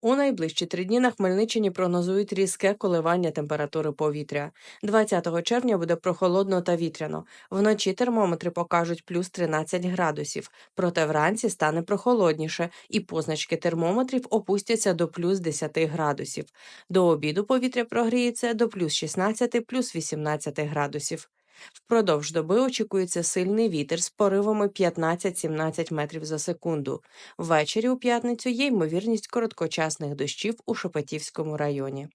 У найближчі три дні на Хмельниччині прогнозують різке коливання температури повітря. 20 червня буде прохолодно та вітряно. Вночі термометри покажуть плюс 13 градусів, проте вранці стане прохолодніше, і позначки термометрів опустяться до плюс 10 градусів. До обіду повітря прогріється до плюс 16, плюс 18 градусів. Впродовж доби очікується сильний вітер з поривами 15-17 метрів за секунду. Ввечері у п'ятницю є ймовірність короткочасних дощів у Шепетівському районі.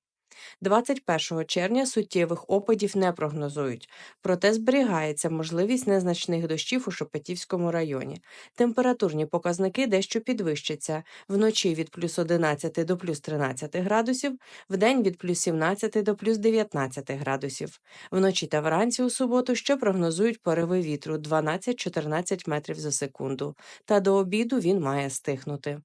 21 червня суттєвих опадів не прогнозують, проте зберігається можливість незначних дощів у Шепетівському районі. Температурні показники дещо підвищаться вночі від плюс 11 до плюс 13 градусів, вдень від плюс 17 до плюс 19 градусів. Вночі та вранці у суботу ще прогнозують пориви вітру 12-14 метрів за секунду, та до обіду він має стихнути.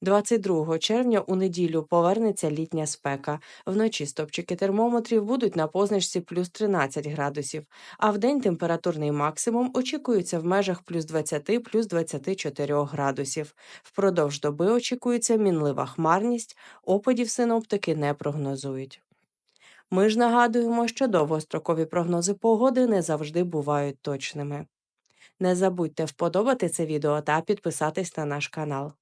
22 червня у неділю повернеться літня спека. Вночі стопчики термометрів будуть на позначці плюс 13 градусів, а вдень температурний максимум очікується в межах плюс 20 плюс 24 градусів. Впродовж доби очікується мінлива хмарність, опадів синоптики не прогнозують. Ми ж нагадуємо, що довгострокові прогнози погоди не завжди бувають точними. Не забудьте вподобати це відео та підписатись на наш канал.